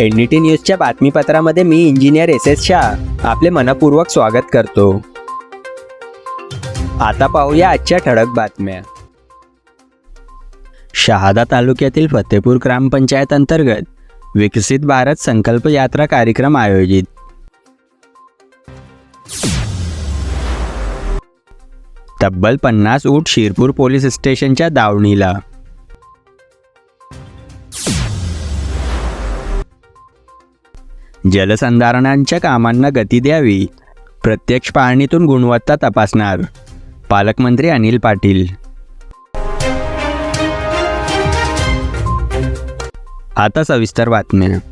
NDT न्यूजच्या बातमीपत्रामध्ये मी इंजिनियर एस एस शाह. आपले मनपूर्वक स्वागत करतो. आता पाहूया आजच्या ठळक बातम्या. शहादा तालुक्यातील फतेपूर ग्रामपंचायत अंतर्गत विकसित भारत संकल्प यात्रा कार्यक्रम आयोजित. तब्बल पन्नास ऊट शिरपूर पोलीस स्टेशनच्या दावणीला. जलसंधारणांच्या कामांना गती द्यावी प्रत्यक्ष पाहणीतून गुणवत्ता तपासणार पालकमंत्री अनिल पाटील. आता सविस्तर बातम्या.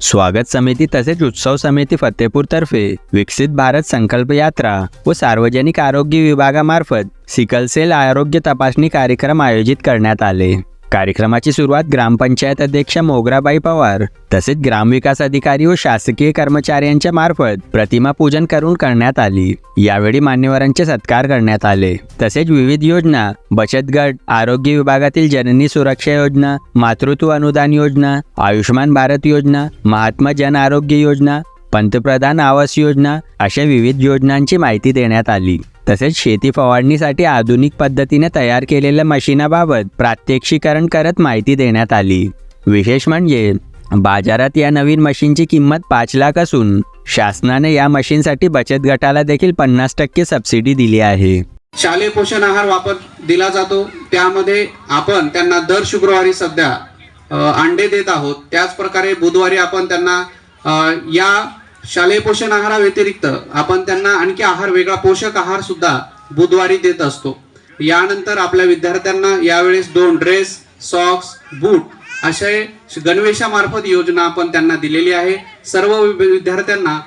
स्वागत समिती तसेच उत्सव समिती फतेपूरतर्फे विकसित भारत संकल्प यात्रा व सार्वजनिक आरोग्य विभागामार्फत सिकलसेल आरोग्य तपासणी कार्यक्रम आयोजित करण्यात आले. कार्यक्रमाची सुरुवात ग्रामपंचायत अध्यक्षा मोगराबाई पवार तसेच ग्रामविकास अधिकारी व शासकीय कर्मचाऱ्यांच्या मार्फत प्रतिमा पूजन करून करण्यात आली. यावेळी मान्यवरांचे सत्कार करण्यात आले. तसेच विविध योजना बचत गट आरोग्य विभागातील जननी सुरक्षा योजना मातृत्व अनुदान योजना आयुष्यमान भारत योजना महात्मा जन आरोग्य योजना पंतप्रधान आवास योजना अशा विविध योजनांची माहिती देण्यात आली. तसेच शेती फवारणीसाठी आधुनिक पद्धतीने तयार केलेल्या मशिनाबाबत प्रात्यक्षिकरण करत माहिती देण्यात आली. विशेष म्हणजे बाजारात या नवीन मशीनची किंमत पाच लाख असून शासनाने या मशीनसाठी बचत गटाला देखील पन्नास टक्के सबसिडी दिली आहे. शालेय पोषण आहार वापर दिला जातो. त्यामध्ये आपण त्यांना दर शुक्रवारी सध्या अंडे देत आहोत. त्याच प्रकारे बुधवारी आपण त्यांना या शालेय पोषण आहाराव्यतिरिक्त आपण त्यांना आणखी आहार वेगळा पोषक आहार सुद्धा बुधवारी देत असतो. यानंतर आपल्या विद्यार्थ्यांना यावेळेस दोन ड्रेस सॉक्स बूट असे गणवेशामार्फत योजना आपण त्यांना दिलेली आहे. सर्व विद्यार्थ्यांना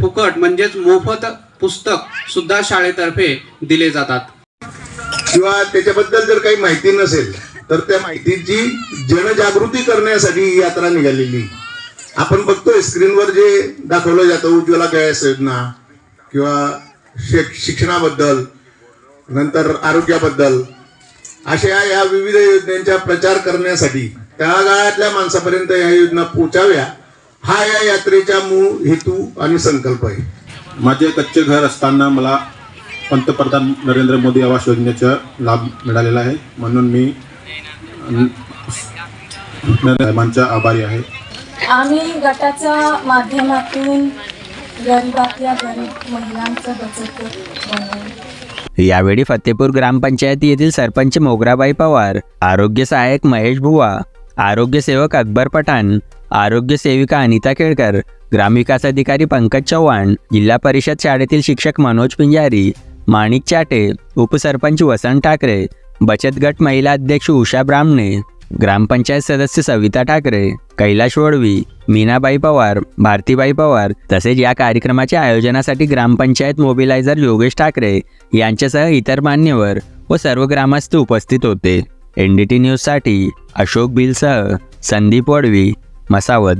फुकट म्हणजेच मोफत पुस्तक सुद्धा शाळेतर्फे दिले जातात. किंवा त्याच्याबद्दल जर काही माहिती नसेल तर त्या माहितीची जनजागृती करण्यासाठी ही यात्रा निघालेली. आपण बघतोय स्क्रीनवर जे दाखवलं जातं उज्ज्वला गॅस योजना किंवा शिक्षणाबद्दल नंतर आरोग्याबद्दल अशा या विविध योजनांचा प्रचार करण्यासाठी त्या गाळातल्या माणसापर्यंत या योजना पोचाव्या हा या यात्रेचा मूळ हेतू आणि संकल्प आहे. माझे कच्चे घर असताना मला पंतप्रधान नरेंद्र मोदी आवास योजनेचा लाभ मिळालेला आहे. म्हणून मी साहेबांचा आभारी आहे. आम्ही गटाच्या माध्यमातून गरिबातल्या गरीब महिलांचं बचत बनवू. यावेळी फतेपूर ग्रामपंचायत येथील सरपंच मोगराबाई पवार आरोग्य सहाय्यक महेश भुवा आरोग्य सेवक अकबर पठाण आरोग्य सेविका अनिता केळकर ग्रामविकास अधिकारी पंकज चव्हाण जिल्हा परिषद शाळेतील शिक्षक मनोज पिंजारी माणिक चाटे उपसरपंच वसंत ठाकरे बचत गट महिला अध्यक्ष उषा ब्राह्मणे ग्रामपंचायत सदस्य सविता ठाकरे कैलाश वडवी मीनाबाई पवार भारतीबाई पवार तसेच या कार्यक्रमाच्या आयोजनासाठी ग्रामपंचायत मोबिलायझर योगेश ठाकरे यांच्यासह इतर मान्यवर व सर्व ग्रामस्थ उपस्थित होते. एन डी टी न्यूजसाठी अशोक बिलसह संदीप वडवी मसावत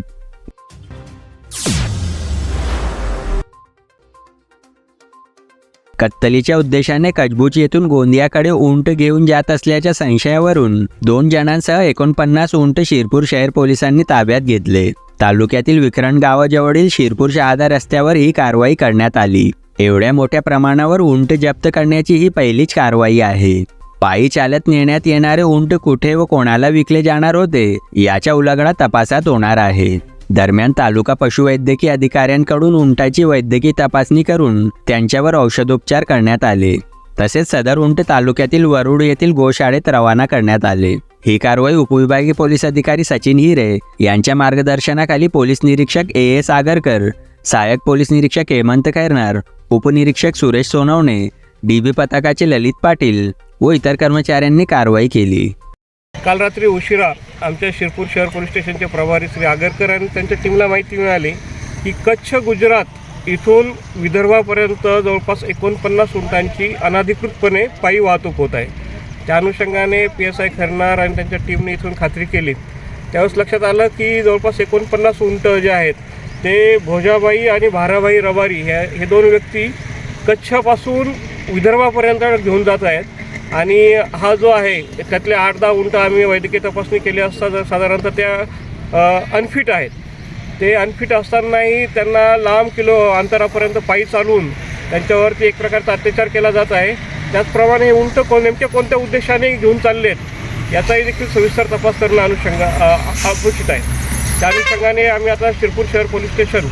कत्तलीच्या उद्देशाने कजबूज येथून गोंदियाकडे उंट घेऊन जात असल्याच्या संशयावरून दोन जणांसह एकोणपन्नास उंट शिरपूर शहर पोलिसांनी ताब्यात घेतले. तालुक्यातील विक्रण गावाजवळील शिरपूर शहादा रस्त्यावर ही कारवाई करण्यात आली. एवढ्या मोठ्या प्रमाणावर उंट जप्त करण्याची ही पहिलीच कारवाई आहे. पायी चालत नेण्यात येणारे उंट कुठे व कोणाला विकले जाणार होते याच्या उलगडा तपासात होणार आहे. दरम्यान तालुका पशुवैद्यकीय अधिकाऱ्यांकडून उंटाची वैद्यकीय तपासणी करून त्यांच्यावर औषधोपचार करण्यात आले. तसेच सदर उंट तालुक्यातील वरुड येथील गोशाळेत रवाना करण्यात आले. ही कारवाई उपविभागीय पोलीस अधिकारी सचिन हिरे यांच्या मार्गदर्शनाखाली पोलीस निरीक्षक ए. एस आगरकर सहाय्यक पोलीस निरीक्षक हेमंत खैरनार उपनिरीक्षक सुरेश सोनवणे डीबी पथकाचे ललित पाटील व इतर कर्मचाऱ्यांनी कारवाई केली. काल रात्री उशिरा आमच्या शिरपूर शहर पोलीस स्टेशनचे प्रभारी श्री आगरकर आणि त्यांच्या टीमला माहिती मिळाली की कच्छ गुजरात इथून विदर्भापर्यंत जवळपास एकोणपन्नास उंटांची अनधिकृतपणे पायी वाहतूक होत आहे. त्या अनुषंगाने पी एस आय खरनार आणि त्यांच्या टीमने इथून खात्री केली. त्यावेळेस लक्षात आलं की जवळपास एकोणपन्नास उंट जे आहेत ते भोजाबाई आणि भाराबाई रबारी ह्या हे दोन व्यक्ती कच्छपासून विदर्भापर्यंत घेऊन जात आहेत. आणि हा जो आहे त्यातले आठ दहा उंट आम्ही वैद्यकीय तपासणी केली असता जर साधारणतः त्या अनफिट आहेत. ते अनफिट असतानाही त्यांना लांब किलो अंतरापर्यंत पायी चालून त्यांच्यावरती एक प्रकारचा अत्याचार केला जात आहे. त्याचप्रमाणे हे उंट कोण नेमक्या कोणत्या उद्देशाने घेऊन चालले आहेत याचाही देखील सविस्तर तपास करणं अनुषंगा अपेक्षित आहे. त्या अनुषंगाने आम्ही आता शिरपूर शहर पोलीस स्टेशन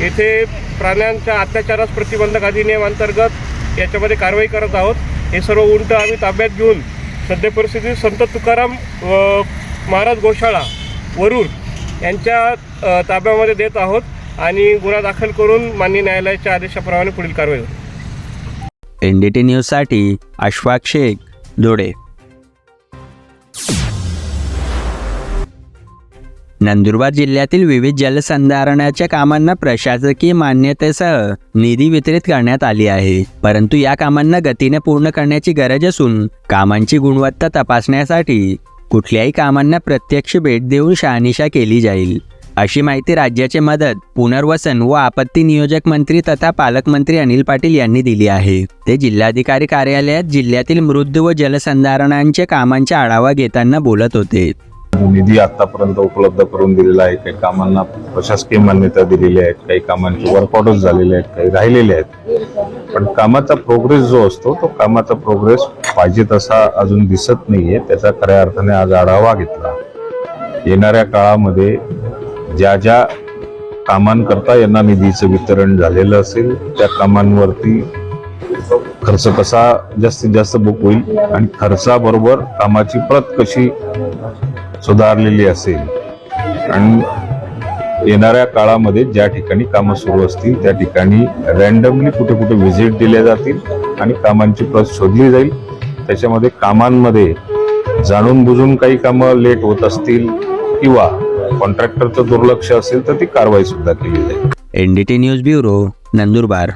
येथे प्राण्यांच्या अत्याचारास प्रतिबंधक अधिनियम अंतर्गत याच्यामध्ये कारवाई करत आहोत. हे सर्व उंट आम्ही ताब्यात घेऊन सध्या परिस्थितीत संत तुकाराम महाराज गोशाळा वरूर यांच्या ताब्यामध्ये देत आहोत आणि गुन्हा दाखल करून मान्य न्यायालयाच्या आदेशाप्रमाणे पुढील कारवाई होईल. एनडीटी न्यूजसाठी अश्वाक शेख धुळे. नंदुरबार जिल्ह्यातील विविध जलसंधारणाच्या कामांना प्रशासकीय मान्यतेसह निधी वितरित करण्यात आली आहे. परंतु या कामांना गतीने पूर्ण करण्याची गरज असून कामांची गुणवत्ता तपासण्यासाठी कुठल्याही कामांना प्रत्यक्ष भेट देऊन शहानिशा केली जाईल. अशी माहिती राज्याचे मदत पुनर्वसन व आपत्ती नियोजक मंत्री तथा पालकमंत्री अनिल पाटील यांनी दिली आहे. ते जिल्हाधिकारी कार्यालयात जिल्ह्यातील मृद व जलसंधारणांच्या कामांचा आढावा घेताना बोलत होते. निधी आतापर्यंत उपलब्ध करून दिलेला आहे. काही कामांना प्रशासकीय मान्यता दिलेली आहे काही कामांचे वर्कआउटच झालेले आहेत. काही राहिलेले आहेत. पण कामाचा प्रोग्रेस जो असतो तो कामाचा प्रोग्रेस पाहिजे तसा अजून दिसत नाहीये. त्याचा खऱ्या अर्थाने आज आढावा घेतला. येणाऱ्या काळामध्ये ज्या ज्या कामांकरता यांना निधीचं वितरण झालेलं असेल त्या कामांवरती खर्च कसा जास्तीत जास्त बुक होईल. आणि खर्चाबरोबर कामाची प्रत कशी सुधारलेली असेल. आणि येणाऱ्या काळामध्ये ज्या ठिकाणी कामं सुरू असतील त्या ठिकाणी रॅन्डमली कुठे कुठे व्हिजिट दिल्या जातील आणि कामांची प्रत शोधली जाईल. त्याच्यामध्ये कामांमध्ये जाणून बुजून काही कामं लेट होत असतील किंवा कॉन्ट्रॅक्टरचं दुर्लक्ष असेल तर ती कारवाई सुद्धा केली जाईल. N D T news bureau Nandurbar.